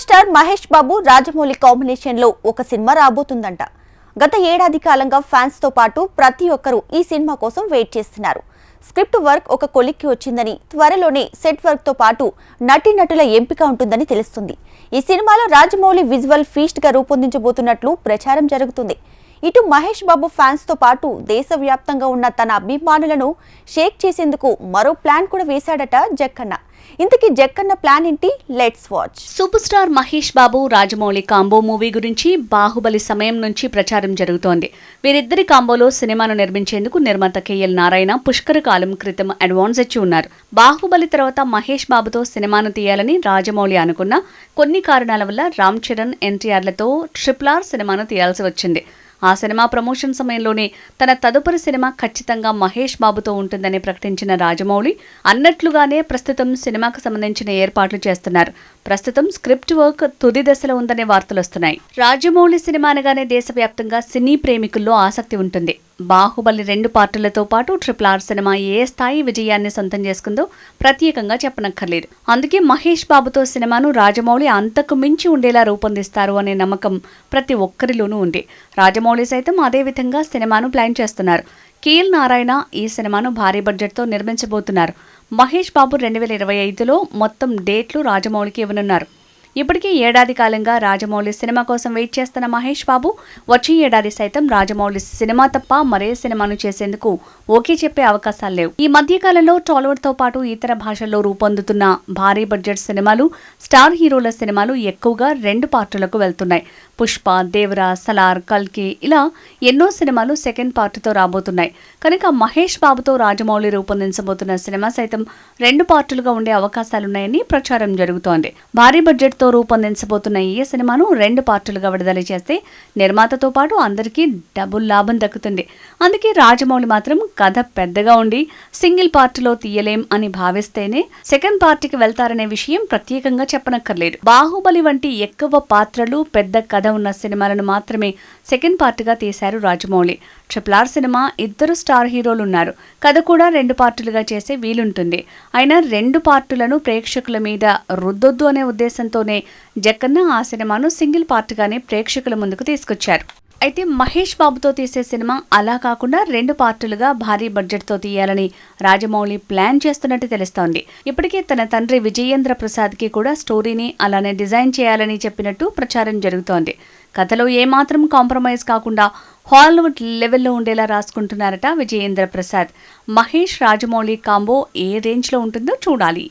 Super star Mahesh Babu Rajamouli కాంబినేషన్లో ఒక cinema రాబోతుందంట. గత ఏడాది కాలంగా ఫ్యాన్స్తో పాటు ప్రతి ఒక్కరూ ఈ సినిమా కోసం వెయిట్ చేస్తున్నారు. స్క్రిప్ట్ వర్క్ ఒక కొలిక్కి వచ్చిందని త్వరలోనే సెట్ వర్క్తో పాటు నటీనటుల ఎంపిక ఉంటుందని తెలుస్తుంది. ఈ సినిమాలో రాజమౌళి విజువల్ ఫీస్ట్గా రూపొందించబోతున్నట్లు ప్రచారం జరుగుతుంది. ఇటు మహేష్ బాబు ఫ్యాన్స్తో పాటు దేశవ్యాప్తంగా ఉన్న తన అభిమానులను షేక్ చేసేందుకు మరో ప్లాన్ కూడా వేశాడట జక్కన్న. ఇంతకీ జక్కన్న ప్లాన్ ఏంటి? Let's watch super star Mahesh Babu Rajamouli combo movie గురించి బాహుబలి సమయం నుంచి ప్రచారం జరుగుతోంది. వీరిద్దరి కాంబోలో సినిమాను నిర్మించేందుకు నిర్మాత కేఎల్ నారాయణ పుష్కర కాలం క్రితం అడ్వాన్స్ ఇచ్చి ఉన్నారు. బాహుబలి తర్వాత మహేష్ బాబుతో సినిమాను తీయాలని రాజమౌళి అనుకున్న కొన్ని కారణాల వల్ల రామ్ చరణ్ ఎన్టీఆర్లతో ట్రిపుల్ ఆర్ సినిమాను తీయాల్సి వచ్చింది. ఆ సినిమా ప్రమోషన్ సమయంలోనే తన తదుపరి సినిమా ఖచ్చితంగా మహేష్ బాబుతో ఉంటుందని ప్రకటించిన రాజమౌళి అన్నట్లుగానే ప్రస్తుతం సినిమాకు సంబంధించిన ఏర్పాట్లు చేస్తున్నారు. ప్రస్తుతం స్క్రిప్ట్ వర్క్ తుది దశలో ఉందనే వార్తలు వస్తున్నాయి. రాజమౌళి సినిమా అనగానే దేశవ్యాప్తంగా సినీ ప్రేమికుల్లో ఆసక్తి ఉంటుంది. బాహుబలి రెండు పార్టులతో పాటు ట్రిపుల్ ఆర్ సినిమా ఏ స్థాయి విజయాన్ని సొంతం చేసుకుందో ప్రత్యేకంగా చెప్పనక్కర్లేదు. అందుకే మహేష్ బాబుతో సినిమాను రాజమౌళి అంతకు మించి ఉండేలా రూపొందిస్తారు అనే నమ్మకం ప్రతి ఒక్కరిలోనూ ఉంది. రాజమౌళి సైతం అదే విధంగా సినిమాను ప్లాన్ చేస్తున్నారు. కేఎల్ నారాయణ ఈ సినిమాను భారీ బడ్జెట్తో నిర్మించబోతున్నారు. మహేష్ బాబు రెండు వేల ఇరవై ఐదులో మొత్తం డేట్లు రాజమౌళికి ఇవ్వనున్నారు. ఇప్పటికే ఏడాది కాలంగా రాజమౌళి సినిమా కోసం వెయిట్ చేస్తున్న మహేష్ బాబు వచ్చే ఏడాది సైతం రాజమౌళి సినిమా తప్ప మరే సినిమాను చేసేందుకు ఓకే చెప్పే అవకాశాలు లేవు. ఈ మధ్య కాలంలో టాలీవుడ్తో పాటు ఇతర భాషల్లో రూపొందుతున్న భారీ బడ్జెట్ సినిమాలు స్టార్ హీరోల సినిమాలు ఎక్కువగా రెండు పార్టులకు వెళ్తున్నాయి. పుష్ప దేవరా సలార్ కల్కి ఇలా ఎన్నో సినిమాలు సెకండ్ పార్ట్తో రాబోతున్నాయి. కనుక మహేష్ బాబుతో రాజమౌళి రూపొందించబోతున్న సినిమా సైతం రెండు పార్టులుగా ఉండే అవకాశాలున్నాయని ప్రచారం జరుగుతోంది. భారీ బడ్జెట్ తో రూపొందించబోతున్న ఈ సినిమాను రెండు పార్టులుగా విడుదల చేస్తే నిర్మాతతో పాటు అందరికీ డబుల్ లాభం దక్కుతుంది. అందుకే రాజమౌళి మాత్రం కథ పెద్దగా ఉండి సింగిల్ పార్టులో తీయలేం అని భావిస్తేనే సెకండ్ పార్టీకి వెళ్తారనే విషయం ప్రత్యేకంగా చెప్పనక్కర్లేదు. బాహుబలి వంటి ఎక్కువ పాత్రలు పెద్ద కథ ఉన్న సినిమాలను మాత్రమే సెకండ్ పార్ట్గా తీశారు రాజమౌళి. ట్రిపుల్ ఆర్ సినిమా ఇద్దరు స్టార్ హీరోలు ఉన్నారు. కథ కూడా రెండు పార్టులుగా చేసే వీలుంటుంది. అయినా రెండు పార్టులను ప్రేక్షకుల మీద రుద్దొద్దు అనే ఉద్దేశంతోనే జక్కన్న ఆ సినిమాను సింగిల్ పార్ట్గానే ప్రేక్షకుల ముందుకు తీసుకొచ్చారు. అయితే మహేష్ బాబుతో తీసే సినిమా అలా కాకుండా రెండు పార్టులుగా భారీ బడ్జెట్తో తీయాలని రాజమౌళి ప్లాన్ చేస్తున్నట్టు తెలుస్తోంది. ఇప్పటికే తన తండ్రి విజయేంద్ర ప్రసాద్కి కూడా స్టోరీని అలానే డిజైన్ చేయాలని చెప్పినట్టు ప్రచారం జరుగుతోంది. కథలో ఏమాత్రం కాంప్రమైజ్ కాకుండా హాలీవుడ్ లెవెల్లో ఉండేలా రాసుకుంటున్నారట విజయేంద్ర ప్రసాద్. మహేష్ రాజమౌళి కాంబో ఏ రేంజ్లో ఉంటుందో చూడాలి.